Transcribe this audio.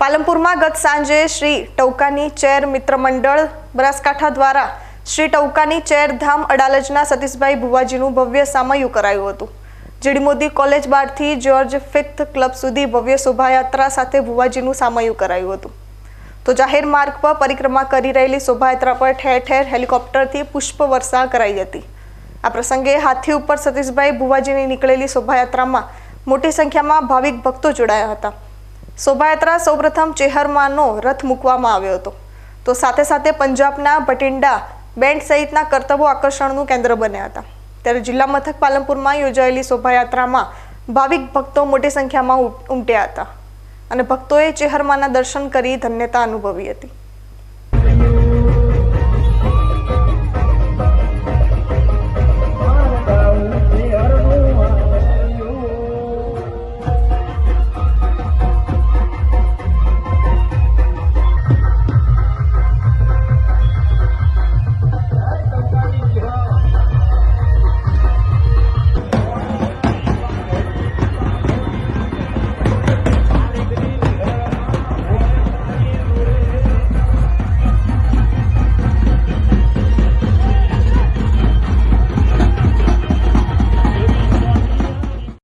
પાલનપુરમાં ગત સાંજે શ્રી ટૌકાની ચેર મિત્ર મંડળ બનાસકાંઠા દ્વારા શ્રી ટૌકાની ચેરધામ અડાલજના સતીશભાઈ ભુવાજીનું ભવ્ય સામયું કરાયું હતું. જીડી મોદી કોલેજ બારથી જ્યોર્જ ફિફ્થ ક્લબ સુધી ભવ્ય શોભાયાત્રા સાથે ભુવાજીનું સામયું કરાયું હતું. તો જાહેર માર્ગ પર પરિક્રમા કરી રહેલી શોભાયાત્રા પર ઠેર ઠેર હેલિકોપ્ટરથી પુષ્પ વર્ષા કરાઈ હતી. આ પ્રસંગે હાથી ઉપર સતીશભાઈ ભુવાજીની નીકળેલી શોભાયાત્રામાં મોટી સંખ્યામાં ભાવિક ભક્તો જોડાયા હતા. શોભાયાત્રા સૌપ્રથમ ચેહરમાનો રથ મૂકવામાં આવ્યો હતો. તો સાથે સાથે પંજાબના ભટિંડા બેન્ડ સહિતના કરતબો આકર્ષણનું કેન્દ્ર બન્યા હતા. ત્યારે જિલ્લા મથક પાલનપુરમાં યોજાયેલી શોભાયાત્રામાં ભાવિક ભક્તો મોટી સંખ્યામાં ઉમ- ઉમટ્યા હતા. અને ભક્તોએ ચેહરમાના દર્શન કરી ધન્યતા અનુભવી હતી.